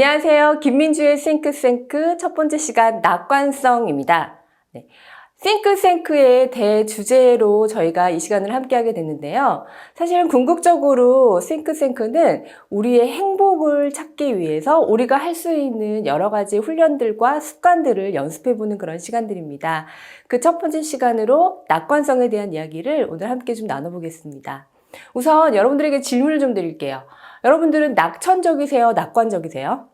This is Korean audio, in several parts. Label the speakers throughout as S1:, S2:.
S1: 안녕하세요. 김민주의 싱크생크 첫 번째 시간 낙관성입니다. 네. 싱크생크의 대주제로 저희가 이 시간을 함께하게 됐는데요. 사실은 궁극적으로 싱크생크는 우리의 행복을 찾기 위해서 우리가 할 수 있는 여러 가지 훈련들과 습관들을 연습해보는 그런 시간들입니다. 그 첫 번째 시간으로 낙관성에 대한 이야기를 오늘 함께 좀 나눠보겠습니다. 우선 여러분들에게 질문을 좀 드릴게요. 여러분들은 낙천적이세요? 낙관적이세요?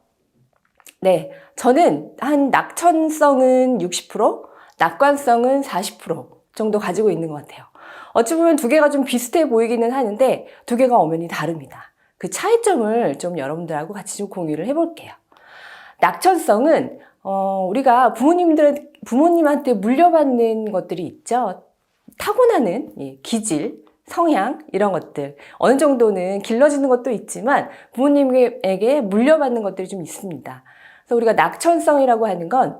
S1: 네, 저는 한 낙천성은 60%, 낙관성은 40% 정도 가지고 있는 것 같아요. 어찌 보면 두 개가 좀 비슷해 보이기는 하는데 두 개가 엄연히 다릅니다. 그 차이점을 좀 여러분들하고 같이 좀 공유를 해볼게요. 낙천성은 어, 우리가 부모님들 부모님한테 물려받는 것들이 있죠. 타고나는 예, 기질, 성향 이런 것들 어느 정도는 길러지는 것도 있지만 부모님에게 물려받는 것들이 좀 있습니다. 그래서 우리가 낙천성이라고 하는 건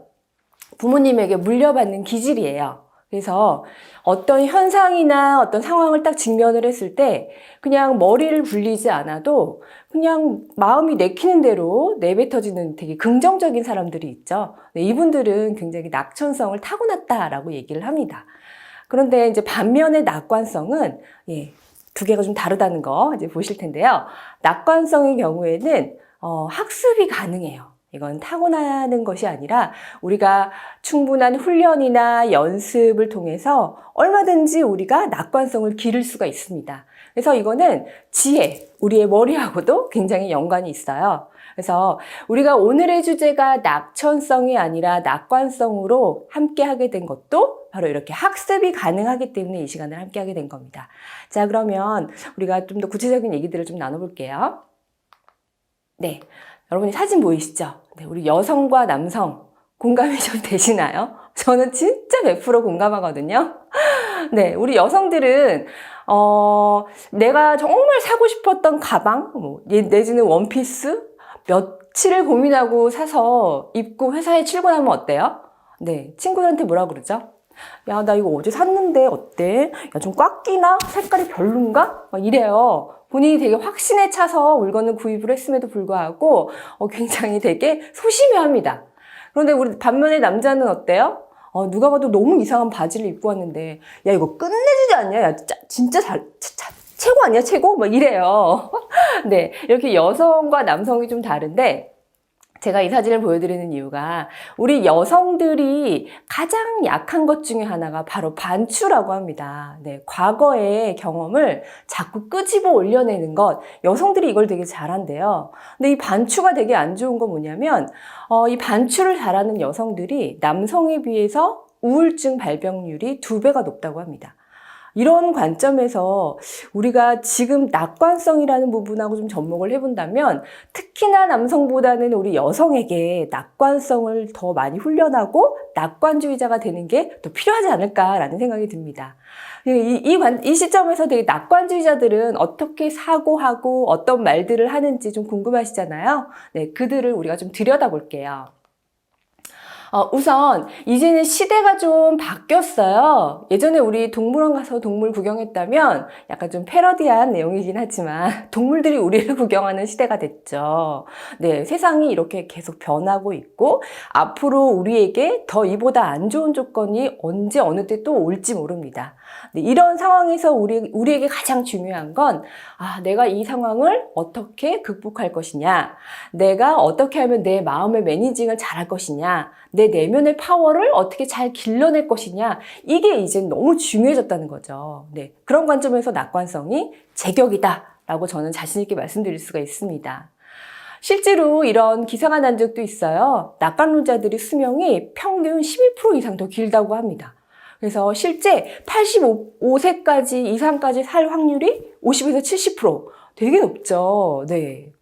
S1: 부모님에게 물려받는 기질이에요. 그래서 어떤 현상이나 어떤 상황을 딱 직면을 했을 때 그냥 머리를 굴리지 않아도 그냥 마음이 내키는 대로 내뱉어지는 되게 긍정적인 사람들이 있죠. 네, 이분들은 굉장히 낙천성을 타고났다라고 얘기를 합니다. 그런데 이제 반면에 낙관성은 예, 두 개가 좀 다르다는 거 이제 보실 텐데요. 낙관성의 경우에는 어, 학습이 가능해요. 이건 타고나는 것이 아니라 우리가 충분한 훈련이나 연습을 통해서 얼마든지 우리가 낙관성을 기를 수가 있습니다. 그래서 이거는 지혜, 우리의 머리하고도 굉장히 연관이 있어요. 그래서 우리가 오늘의 주제가 낙천성이 아니라 낙관성으로 함께 하게 된 것도 바로 이렇게 학습이 가능하기 때문에 이 시간을 함께 하게 된 겁니다. 자, 그러면 우리가 좀 더 구체적인 얘기들을 좀 나눠볼게요. 네. 여러분이 사진 보이시죠? 네, 우리 여성과 남성 공감이 좀 되시나요? 저는 진짜 100% 공감하거든요. 네, 우리 여성들은 어, 내가 정말 사고 싶었던 가방, 뭐, 내지는 원피스, 며칠을 고민하고 사서 입고 회사에 출근하면 어때요? 네, 친구들한테 뭐라 그러죠? 야, 나 이거 어제 샀는데 어때? 야, 좀 꽉 끼나? 색깔이 별론가? 막 이래요. 본인이 되게 확신에 차서 물건을 구입을 했음에도 불구하고 어, 굉장히 되게 소심해 합니다. 그런데 우리 반면에 남자는 어때요? 어, 누가 봐도 너무 이상한 바지를 입고 왔는데, 야, 이거 끝내주지 않냐? 야, 짜, 진짜 잘, 차, 최고 아니야, 최고? 막 이래요. 네. 이렇게 여성과 남성이 좀 다른데, 제가 이 사진을 보여드리는 이유가 우리 여성들이 가장 약한 것 중에 하나가 바로 반추라고 합니다. 네, 과거의 경험을 자꾸 끄집어 올려내는 것, 여성들이 이걸 되게 잘한대요. 근데 이 반추가 되게 안 좋은 건 뭐냐면, 어, 이 반추를 잘하는 여성들이 남성에 비해서 우울증 발병률이 두 배가 높다고 합니다. 이런 관점에서 우리가 지금 낙관성이라는 부분하고 좀 접목을 해본다면 특히나 남성보다는 우리 여성에게 낙관성을 더 많이 훈련하고 낙관주의자가 되는 게 더 필요하지 않을까라는 생각이 듭니다. 이, 이, 관, 이 시점에서 되게 낙관주의자들은 어떻게 사고하고 어떤 말들을 하는지 좀 궁금하시잖아요. 네, 그들을 우리가 좀 들여다볼게요. 어, 우선 이제는 시대가 좀 바뀌었어요. 예전에 우리 동물원 가서 동물 구경했다면 약간 좀 패러디한 내용이긴 하지만 동물들이 우리를 구경하는 시대가 됐죠. 네, 세상이 이렇게 계속 변하고 있고 앞으로 우리에게 더 이보다 안 좋은 조건이 언제 어느 때 또 올지 모릅니다. 네, 이런 상황에서 우리, 우리에게 가장 중요한 건 아, 내가 이 상황을 어떻게 극복할 것이냐, 내가 어떻게 하면 내 마음의 매니징을 잘할 것이냐, 내 내면의 파워를 어떻게 잘 길러낼 것이냐 이게 이제 너무 중요해졌다는 거죠. 네, 그런 관점에서 낙관성이 제격이다라고 저는 자신 있게 말씀드릴 수가 있습니다. 실제로 이런 기사가 난 적도 있어요. 낙관론자들이 수명이 평균 11% 이상 더 길다고 합니다. 그래서 실제 85세까지 이상까지 살 확률이 50에서 70% 되게 높죠. 네.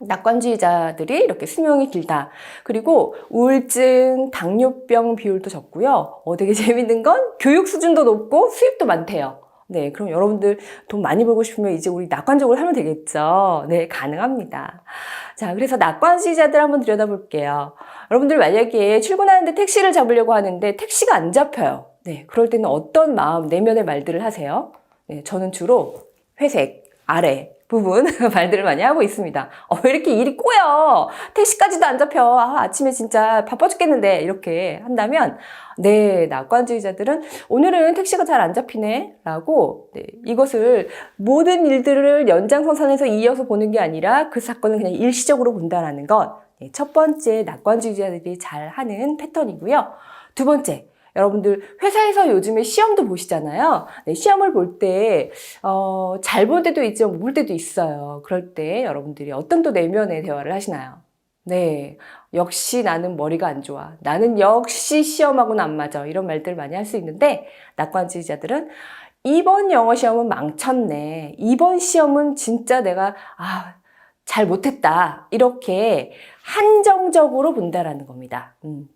S1: 낙관주의자들이 이렇게 수명이 길다. 그리고 우울증, 당뇨병 비율도 적고요. 어, 되게 재밌는 건 교육 수준도 높고 수입도 많대요. 네, 그럼 여러분들 돈 많이 벌고 싶으면 이제 우리 낙관적으로 하면 되겠죠. 네, 가능합니다. 자, 그래서 낙관주의자들 한번 들여다볼게요. 여러분들 만약에 출근하는데 택시를 잡으려고 하는데 택시가 안 잡혀요. 네, 그럴 때는 어떤 마음, 내면의 말들을 하세요? 네, 저는 주로 회색, 아래, 부분 말들을 많이 하고 있습니다. 어, 왜 이렇게 일이 꼬여? 택시까지도 안 잡혀. 아, 아침에 진짜 바빠 죽겠는데. 이렇게 한다면, 네, 낙관주의자들은 오늘은 택시가 잘 안 잡히네. 라고, 네, 이것을 모든 일들을 연장선상에서 이어서 보는 게 아니라 그 사건을 그냥 일시적으로 본다라는 것. 네, 첫 번째 낙관주의자들이 잘 하는 패턴이고요. 두 번째, 여러분들 회사에서 요즘에 시험도 보시잖아요. 네, 시험을 볼 때, 어, 잘 볼 때도 있지만 못 볼 때도 있어요. 그럴 때 여러분들이 어떤 또 내면의 대화를 하시나요? 네. 역시 나는 머리가 안 좋아. 나는 역시 시험하고는 안 맞아. 이런 말들 많이 할 수 있는데, 낙관주의자들은 이번 영어 시험은 망쳤네. 이번 시험은 진짜 내가, 아, 잘 못했다. 이렇게 한정적으로 본다라는 겁니다. 음.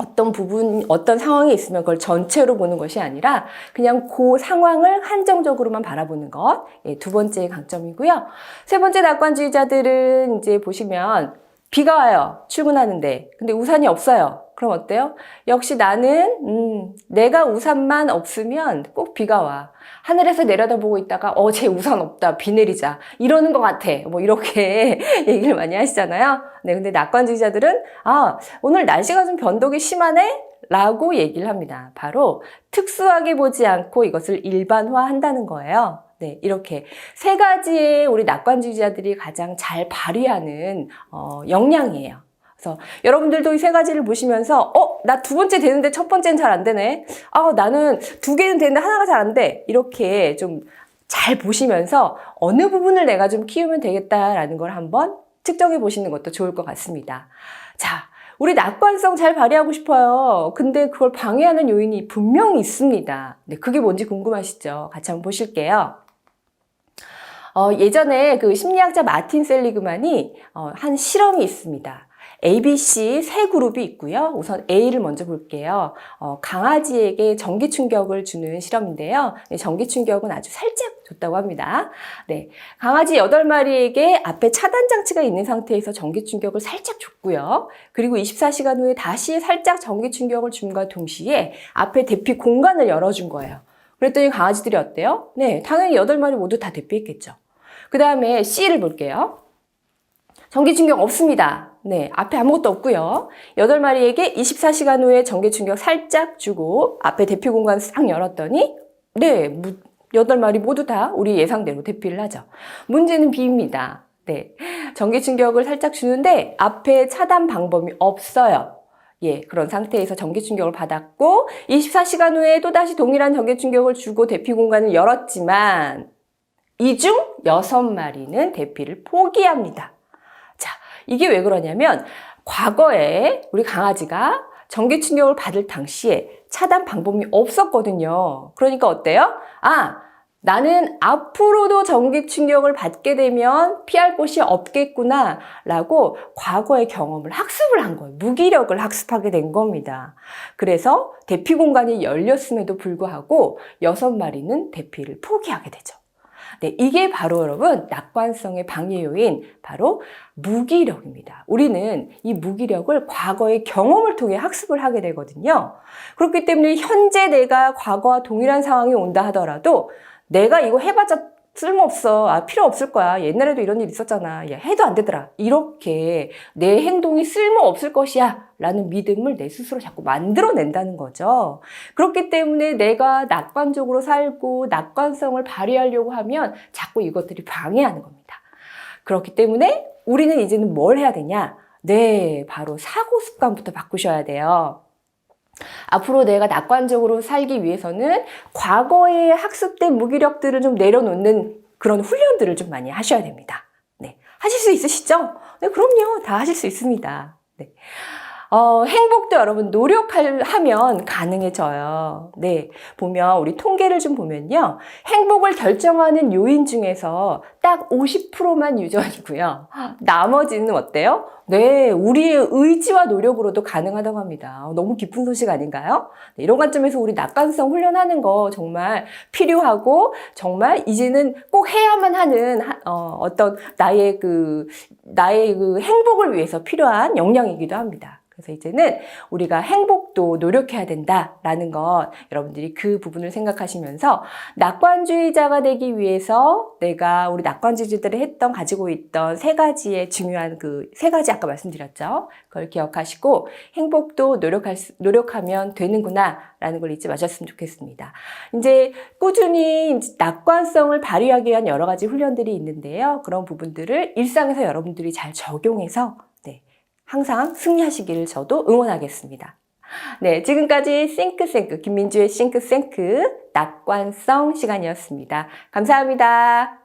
S1: 어떤 부분, 어떤 상황이 있으면 그걸 전체로 보는 것이 아니라 그냥 그 상황을 한정적으로만 바라보는 것. 예, 두 번째 강점이고요. 세 번째 낙관주의자들은 이제 보시면 비가 와요. 출근하는데. 근데 우산이 없어요. 그럼 어때요? 역시 나는, 음, 내가 우산만 없으면 꼭 비가 와. 하늘에서 내려다보고 있다가, 어, 쟤 우산 없다. 비 내리자. 이러는 것 같아. 뭐, 이렇게 얘기를 많이 하시잖아요. 네, 근데 낙관주의자들은, 아, 오늘 날씨가 좀 변동이 심하네? 라고 얘기를 합니다. 바로 특수하게 보지 않고 이것을 일반화 한다는 거예요. 네, 이렇게 세 가지의 우리 낙관주의자들이 가장 잘 발휘하는 어, 역량이에요. 그래서 여러분들도 이 세 가지를 보시면서 어, 나 두 번째 되는데 첫 번째는 잘 안 되네. 아, 나는 두 개는 되는데 하나가 잘 안 돼. 이렇게 좀 잘 보시면서 어느 부분을 내가 좀 키우면 되겠다라는 걸 한번 측정해 보시는 것도 좋을 것 같습니다. 자, 우리 낙관성 잘 발휘하고 싶어요. 근데 그걸 방해하는 요인이 분명히 있습니다. 네, 그게 뭔지 궁금하시죠? 같이 한번 보실게요. 어, 예전에 그 심리학자 마틴 셀리그만이 어, 한 실험이 있습니다. ABC 세 그룹이 있고요. 우선 A를 먼저 볼게요. 어, 강아지에게 전기 충격을 주는 실험인데요. 네, 전기 충격은 아주 살짝 줬다고 합니다. 네, 강아지 8마리에게 앞에 차단 장치가 있는 상태에서 전기 충격을 살짝 줬고요. 그리고 24시간 후에 다시 살짝 전기 충격을 줌과 동시에 앞에 대피 공간을 열어준 거예요. 그랬더니 강아지들이 어때요? 네, 당연히 8마리 모두 다 대피했겠죠. 그 다음에 C를 볼게요. 전기 충격 없습니다. 네, 앞에 아무것도 없고요. 8마리에게 24시간 후에 전기 충격 살짝 주고 앞에 대피 공간 싹 열었더니 네, 8마리 모두 다 우리 예상대로 대피를 하죠. 문제는 B입니다. 네. 전기 충격을 살짝 주는데 앞에 차단 방법이 없어요. 예, 그런 상태에서 전기 충격을 받았고 24시간 후에 또다시 동일한 전기 충격을 주고 대피 공간을 열었지만 이 중 6마리는 대피를 포기합니다. 자, 이게 왜 그러냐면 과거에 우리 강아지가 전기 충격을 받을 당시에 차단 방법이 없었거든요. 그러니까 어때요? 아, 나는 앞으로도 전기 충격을 받게 되면 피할 곳이 없겠구나 라고 과거의 경험을 학습을 한 거예요. 무기력을 학습하게 된 겁니다. 그래서 대피 공간이 열렸음에도 불구하고 여섯 마리는 대피를 포기하게 되죠. 네, 이게 바로 여러분 낙관성의 방해 요인 바로 무기력입니다. 우리는 이 무기력을 과거의 경험을 통해 학습을 하게 되거든요. 그렇기 때문에 현재 내가 과거와 동일한 상황이 온다 하더라도 내가 이거 해봤자 쓸모없어. 아, 필요 없을 거야. 옛날에도 이런 일 있었잖아. 야, 해도 안 되더라. 이렇게 내 행동이 쓸모없을 것이야. 라는 믿음을 내 스스로 자꾸 만들어낸다는 거죠. 그렇기 때문에 내가 낙관적으로 살고 낙관성을 발휘하려고 하면 자꾸 이것들이 방해하는 겁니다. 그렇기 때문에 우리는 이제는 뭘 해야 되냐? 네, 바로 사고 습관부터 바꾸셔야 돼요. 앞으로 내가 낙관적으로 살기 위해서는 과거에 학습된 무기력들을 좀 내려놓는 그런 훈련들을 좀 많이 하셔야 됩니다. 네. 하실 수 있으시죠? 네, 그럼요. 다 하실 수 있습니다. 네. 어, 행복도 여러분 노력하면 가능해져요. 네. 보면 우리 통계를 좀 보면요. 행복을 결정하는 요인 중에서 딱 50%만 유전이고요. 나머지는 어때요? 네. 우리의 의지와 노력으로도 가능하다고 합니다. 너무 기쁜 소식 아닌가요? 네, 이런 관점에서 우리 낙관성 훈련하는 거 정말 필요하고 정말 이제는 꼭 해야만 하는 어, 어떤 나의 그 나의 그 행복을 위해서 필요한 역량이기도 합니다. 그래서 이제는 우리가 행복도 노력해야 된다라는 것 여러분들이 그 부분을 생각하시면서 낙관주의자가 되기 위해서 내가 우리 낙관주의자들이 했던 가지고 있던 세 가지의 중요한 그 세 가지 아까 말씀드렸죠. 그걸 기억하시고 행복도 노력할 수- 노력하면 되는구나라는 걸 잊지 마셨으면 좋겠습니다. 이제 꾸준히 낙관성을 발휘하기 위한 여러 가지 훈련들이 있는데요. 그런 부분들을 일상에서 여러분들이 잘 적용해서 네, 항상 승리하시기를 저도 응원하겠습니다. 네, 지금까지 싱크생크 김민주의 싱크생크 낙관성 시간이었습니다. 감사합니다.